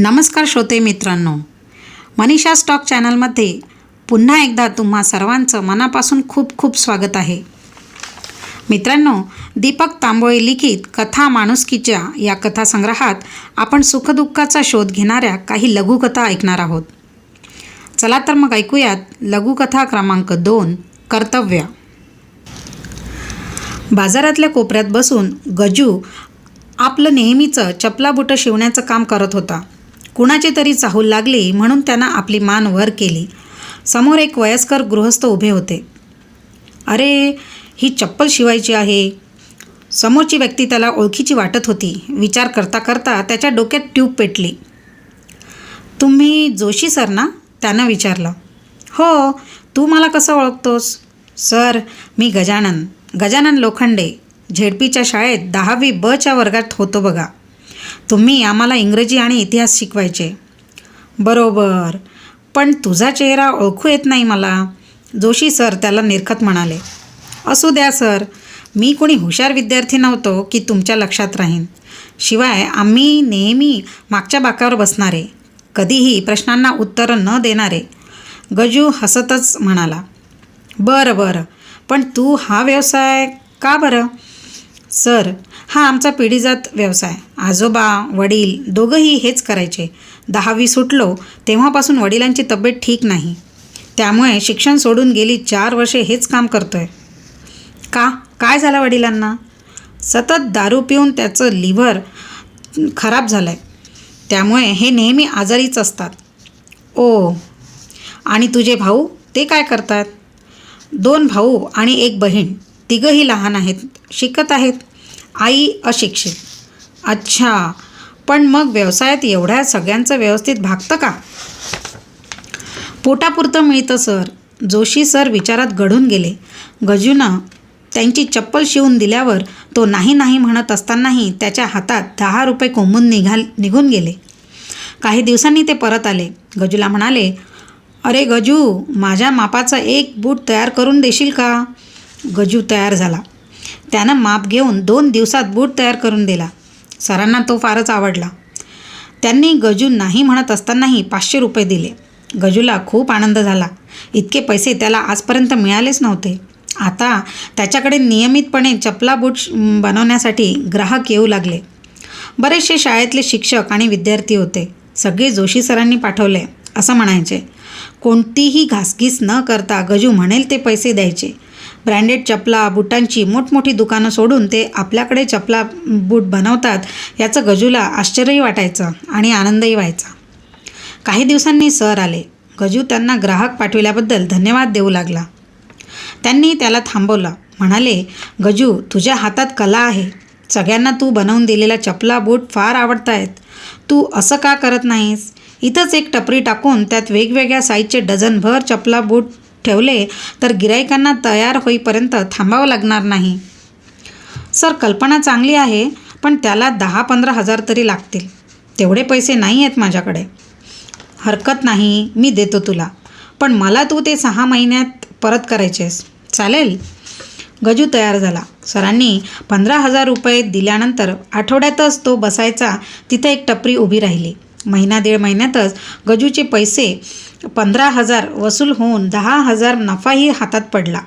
नमस्कार श्रोते मित्रांनो. मनीषा स्टॉक चॅनलमध्ये पुन्हा एकदा तुम्हा सर्वांचं मनापासून खूप खूप स्वागत आहे. मित्रांनो दीपक तांबोळे लिखित कथा माणुसकीच्या या कथासंग्रहात आपण सुखदुःखाचा शोध घेणाऱ्या काही लघुकथा ऐकणार आहोत. चला तर मग ऐकूयात लघुकथा क्रमांक दोन कर्तव्य. बाजारातल्या कोपऱ्यात बसून गजू आपलं नेहमीचं चपलाबुटं शिवण्याचं काम करत होता. कुणाची तरी चाहूल लागली म्हणून त्यानं आपली मान वर केली. समोर एक वयस्कर गृहस्थ उभे होते. अरे ही चप्पल शिवायची आहे. समोरची व्यक्ती त्याला ओळखीची वाटत होती. विचार करता करता त्याच्या डोक्यात ट्यूब पेटली. तुम्ही जोशी सर ना? त्यानं विचारलं. हो तू मला कसं ओळखतोस? सर मी गजानन. गजानन लोखंडे. झेडपीच्या शाळेत दहावी बच्या वर्गात होतो बघा. तुम्ही आम्हाला इंग्रजी आणि इतिहास शिकवायचे. बरोबर. पण तुझा चेहरा ओळखू येत नाही मला. जोशी सर त्याला निरखत म्हणाले. असू द्या सर. मी कोणी हुशार विद्यार्थी नव्हतो की तुमच्या लक्षात राहीन. शिवाय आम्ही नेहमी मागच्या बाकावर बसणारे. कधीही प्रश्नांना उत्तरं न देणारे. गजू हसतच म्हणाला. बरं बरं. पण तू हा व्यवसाय का बरं? सर हा आमचा पिढीजात व्यवसाय. आजोबा वडील दोघंही हेच करायचे. दहावी सुटलो तेव्हापासून वडिलांची तब्येत ठीक नाही. त्यामुळे शिक्षण सोडून गेली चार वर्षे हेच काम करतोय. का? काय झालं वडिलांना? सतत दारू पिऊन त्याचं लिव्हर खराब झालं आहे त्यामुळे हे नेहमी आजारीच असतात. ओ आणि तुझे भाऊ? ते काय करतात? दोन भाऊ आणि एक बहीण. तिघंही लहान आहेत शिकत आहेत. आई अशिक्षित. अच्छा पण मग व्यवसायात एवढ्या सगळ्यांचं व्यवस्थित भागतं का? पोटापुरतं मिळतं सर. जोशी सर विचारात घडून गेले. गजूनं त्यांची चप्पल शिवून दिल्यावर तो नाही नाही म्हणत असतानाही त्याच्या हातात दहा रुपये कोंबून निघाल निघून गेले. काही दिवसांनी ते परत आले. गजूला म्हणाले अरे गजू माझ्या मापाचा एक बूट तयार करून देशील का? गजू तयार झाला. त्यानं माप घेऊन दोन दिवसात बूट तयार करून दिला. सरांना तो फारच आवडला. त्यांनी गजू नाही म्हणत असतानाही पाचशे रुपये दिले. गजूला खूप आनंद झाला. इतके पैसे त्याला आजपर्यंत मिळालेच नव्हते. आता त्याच्याकडे नियमितपणे चपला बूट बनवण्यासाठी ग्राहक येऊ लागले. बरेचसे शाळेतले शिक्षक आणि विद्यार्थी होते. सगळे जोशी सरांनी पाठवले असं म्हणायचे. कोणतीही घासघीस न करता गजू म्हणेल ते पैसे द्यायचे. ब्रँडेड चपला बुटांची मोठमोठी दुकानं सोडून ते आपल्याकडे चपला बूट बनवतात याचं गजूला आश्चर्यही वाटायचं आणि आनंदही व्हायचा. काही दिवसांनी सर आले. गजू त्यांना ग्राहक पाठविल्याबद्दल धन्यवाद देऊ लागला. त्यांनी त्याला थांबवलं. म्हणाले गजू तुझ्या हातात कला आहे. सगळ्यांना तू बनवून दिलेल्या चपला बूट फार आवडत आहेत तू असं का करत नाहीस? इथंच एक टपरी टाकून त्यात वेगवेगळ्या साईजचे डझनभर चपला बूट ठेवले तर गिरायकांना तयार होईपर्यंत थांबावं लागणार नाही. सर कल्पना चांगली आहे पण त्याला दहा पंधरा हजार तरी लागतील. तेवढे पैसे नाही आहेत माझ्याकडे. हरकत नाही मी देतो तुला. पण मला तू ते सहा महिन्यात परत करायचेस. चालेल? गजू तयार झाला. सरांनी पंधरा हजार रुपये दिल्यानंतर आठवड्यातच तो बसायचा. तिथं एक टपरी उभी राहिली. महिना दीड महिन्यातच गजूचे पैसे पंधरा हजार वसूल होऊन दहा हजार नफाही हातात पडला.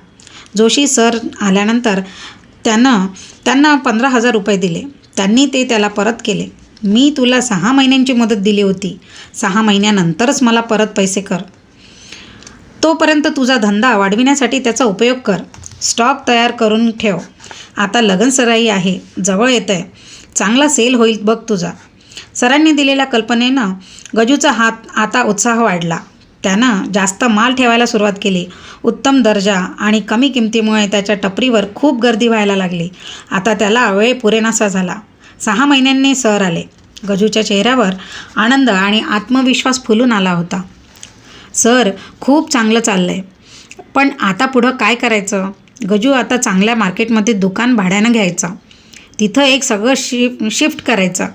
जोशी सर आल्यानंतर त्यानं त्यांना पंधरा हजार रुपये दिले. त्यांनी ते त्याला परत केले. मी तुला सहा महिन्यांची मदत दिली होती. सहा महिन्यानंतरच मला परत पैसे कर. तोपर्यंत तुझा धंदा वाढविण्यासाठी त्याचा उपयोग कर. स्टॉक तयार करून ठेव. आता लगन सराई आहे. जवळ येतं आहे चांगला सेल होईल बघ तुझा. सरांनी दिलेल्या कल्पनेनं गजूचा हात आता उत्साह वाढला. त्यानं जास्त माल ठेवायला सुरुवात केली. उत्तम दर्जा आणि कमी किमतीमुळे त्याच्या टपरीवर खूप गर्दी व्हायला लागली. आता त्याला वेळ पुरेनासा झाला. सहा महिन्यांनी सर आले. गजूच्या चेहऱ्यावर आनंद आणि आत्मविश्वास फुलून आला होता. सर खूप चांगलं चाललं आहे पण आता पुढं काय करायचं? गजू आता चांगल्या मार्केटमध्ये दुकान भाड्यानं घ्यायचं. तिथं एक सगळं शिफ्ट शिफ्ट करायचं.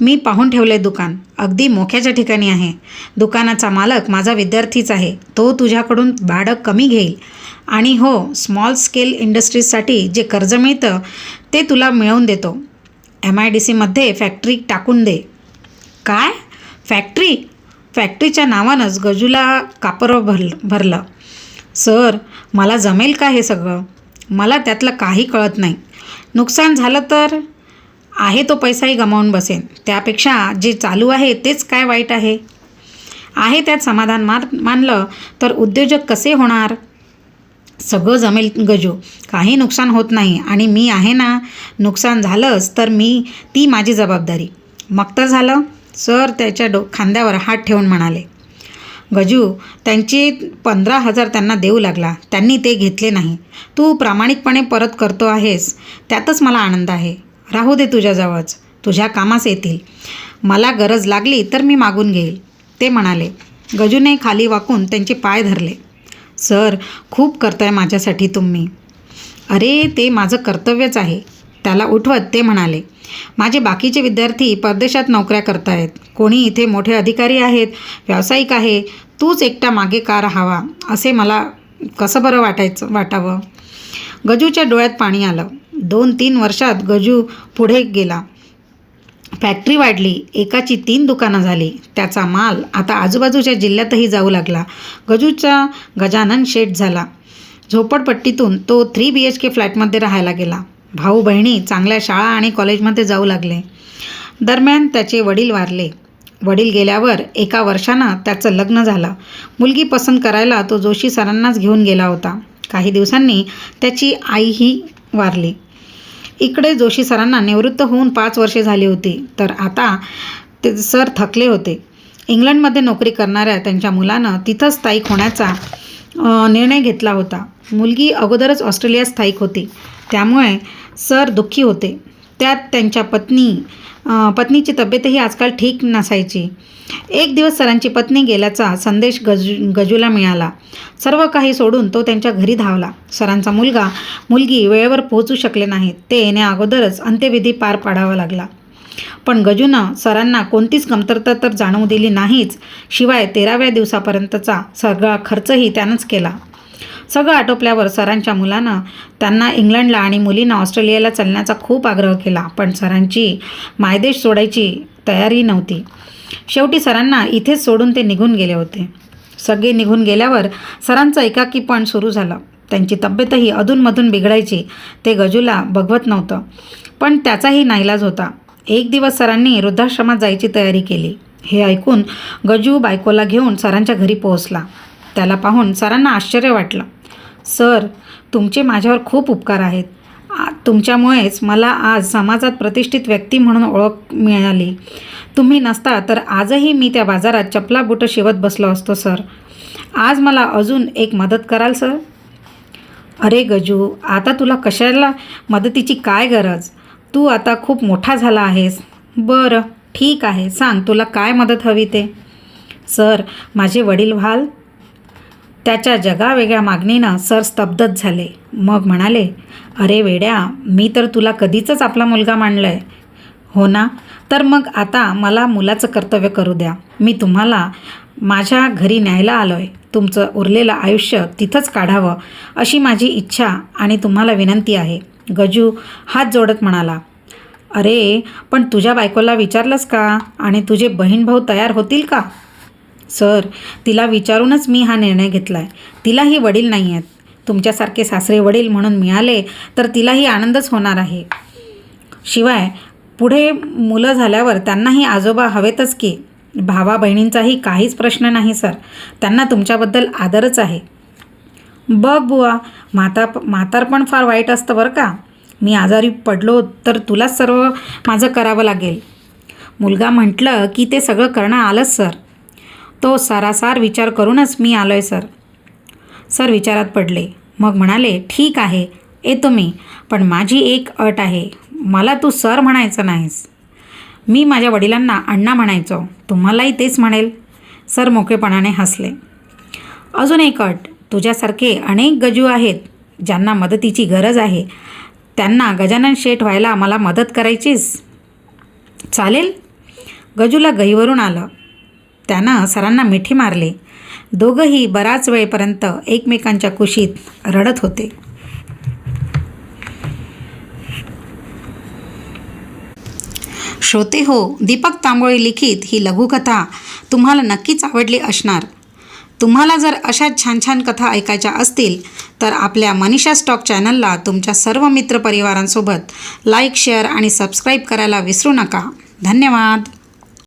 मी पाहून ठेवलं आहे दुकान. अगदी मोक्याच्या ठिकाणी आहे. दुकानाचा मालक माझा विद्यार्थीच आहे. तो तुझ्याकडून भाडं कमी घेईल. आणि हो स्मॉल स्केल इंडस्ट्रीजसाठी जे कर्ज मिळतं ते तुला मिळवून देतो. एम आय डी सीमध्ये फॅक्टरी टाकून दे. काय? फॅक्टरी फॅक्टरीच्या नावानंच गजूला कापरं भर भरलं. सर मला जमेल का हे सगळं? मला त्यातलं काही कळत नाही. नुकसान झालं तर आहे तो पैसाही गमावून बसेन. त्यापेक्षा जे चालू आहे तेच काय वाईट आहे? आहे त्यात समाधान मार मानलं तर उद्योजक कसे होणार? सगळं जमेल गजू. काही नुकसान होत नाही. आणि मी आहे ना नुकसान झालंच तर मी ती माझी जबाबदारी. मग तर झालं सर त्याच्या डो खांद्यावर हात ठेवून म्हणाले. गजू त्यांचे पंधरा हजार त्यांना देऊ लागला. त्यांनी ते घेतले नाही. तू प्रामाणिकपणे परत करतो आहेस. त्यातच मला आनंद आहे. राहू दे तुझ्याजवळच. तुझ्या कामास येतील. मला गरज लागली तर मी मागून घेईल. ते म्हणाले. गजूने खाली वाकून त्यांचे पाय धरले. सर खूप करताय माझ्यासाठी तुम्ही. अरे ते माझं कर्तव्यच आहे. त्याला उठवत ते म्हणाले माझे बाकीचे विद्यार्थी परदेशात नोकऱ्या करतायत. कोणी इथे मोठे अधिकारी आहेत व्यावसायिक आहे. तूच एकटा मागे का राहावा? असे मला कसं बरं वाटायचं वाटावं? गजूच्या डोळ्यात पाणी आलं. दोन तीन वर्षात गजू पुढे गेला. फॅक्टरी वाढली. एकाची तीन दुकानं झाली. त्याचा माल आता आजूबाजूच्या जिल्ह्यातही जाऊ लागला. गजूचा गजानन शेठ झाला. झोपडपट्टीतून तो थ्री बी एच के फ्लॅटमध्ये राहायला गेला. भाऊ बहिणी चांगल्या शाळा आणि कॉलेजमध्ये जाऊ लागले. दरम्यान त्याचे वडील वारले. वडील गेल्यावर एका वर्षानं त्याचं लग्न झालं. मुलगी पसंत करायला तो जोशी सरांनाच घेऊन गेला होता. काही दिवसांनी त्याची आईही वारली. इकडे जोशी सरांना निवृत्त होऊन पाच वर्षे झाली होती. तर आता ते सर थकले होते. इंग्लंडमध्ये नोकरी करणाऱ्या त्यांच्या मुलानं तिथंच स्थायिक होण्याचा निर्णय घेतला होता. मुलगी अगोदरच ऑस्ट्रेलियात स्थायिक होती. त्यामुळे सर दुःखी होते. त्यात त्यांच्या पत्नी पत्नीची तब्येतही आजकाल ठीक नसायची. एक दिवस सरांची पत्नी गेल्याचा संदेश गजू गजूला मिळाला. सर्व काही सोडून तो त्यांच्या घरी धावला. सरांचा मुलगा मुलगी वेळेवर पोहोचू शकले नाहीत. ते येण्या अगोदरच अंत्यविधी पार पाडावा लागला. पण गजूनं सरांना कोणतीच कमतरता तर जाणवू दिली नाहीच. शिवाय तेराव्या दिवसापर्यंतचा सगळा खर्चही त्यानंच केला. सगळं आटोपल्यावर सरांच्या मुलानं त्यांना इंग्लंडला आणि मुलींना ऑस्ट्रेलियाला चालण्याचा खूप आग्रह केला पण सरांची मायदेश सोडायची तयारी नव्हती. शेवटी सरांना इथेच सोडून ते निघून गेले होते. सगळे निघून गेल्यावर सरांचं एकाकीपण सुरू झालं. त्यांची तब्येतही अधूनमधून बिघडायची ते गजूला बघवत नव्हतं. पण त्याचाही नाईलाज होता. एक दिवस सरांनी वृद्धाश्रमात जायची तयारी केली. हे ऐकून गजू बायकोला घेऊन सरांच्या घरी पोहोचला. त्याला पाहून सरांना आश्चर्य वाटलं. सर तुमचे माझ्यावर खूप उपकार आहेत. आ- तुमच्यामुळेच मला आज समाजात प्रतिष्ठित व्यक्ती म्हणून ओळख मिळाली. तुम्ही नसता तर आजही मी त्या बाजारात चपला बुटं शिवत बसलो असतो सर. आज मला अजून एक मदत कराल सर? अरे गजू आता तुला कशाला मदतीची काय गरज? तू आता खूप मोठा झाला आहेस. बरं ठीक आहे सांग तुला काय मदत हवी ते? सर माझे वडील व्हाल त्याच्या जगावेगळ्या मागणीनं सर स्तब्धच झाले. मग म्हणाले अरे वेड्या मी तर तुला कधीचंच आपला मुलगा मांडलं आहे हो ना? तर मग आता मला मुलाचं कर्तव्य करू द्या. मी तुम्हाला माझ्या घरी न्यायला आलो आहे तुमचं उरलेलं आयुष्य तिथंच काढावं अशी माझी इच्छा आणि तुम्हाला विनंती आहे. गजू हात जोडत म्हणाला अरे पण तुझ्या बायकोला विचारलंस का? आणि तुझे बहीण भाऊ तयार होतील का? सर तिला विचारूनच मी हा निर्णय घेतला आहे तिलाही वडील नाही आहेत तुमच्यासारखे सासरे वडील म्हणून मिळाले तर तिलाही आनंदच होणार आहे. शिवाय पुढे मुलं झाल्यावर त्यांनाही आजोबा हवेतच की भावा बहिणींचाही काहीच प्रश्न नाही सर. त्यांना तुमच्याबद्दल आदरच आहे. बघ बुवा म्हाता म्हातारपण फार वाईट असतं बरं का. मी आजारी पडलो तर तुलाच सर्व माझं करावं लागेल. मुलगा म्हटलं की ते सगळं करणं आलंच सर. तो सारासार विचार करूनच मी आलो आहे सर. सर विचारात पडले. मग म्हणाले ठीक आहे येतो मी. पण माझी एक अट आहे. मला तू सर म्हणायचं नाहीस. मी माझ्या वडिलांना अण्णा म्हणायचो. तुम्हालाही तेच म्हणेल. सर मोकेपणाने हसले. अजून एक अट. तुझ्यासारखे अनेक गजू आहेत ज्यांना मदतीची गरज आहे. त्यांना गजानन शेठ व्हायला मला मदत करायचीस. चालेल? गजूला गहीवरून आलं. त्यानं सरांना मिठी मारली. दोघंही बराच वेळपर्यंत एकमेकांच्या कुशीत रडत होते. श्रोते हो दीपक तांबोळे लिखित ही लघुकथा तुम्हाला नक्कीच आवडली असणार. तुम्हाला जर अशा छान छान कथा ऐकायच्या असतील तर आपल्या मनीषा स्टॉक चॅनलला तुमच्या सर्व मित्रपरिवारांसोबत लाईक शेअर आणि सबस्क्राईब करायला विसरू नका. धन्यवाद!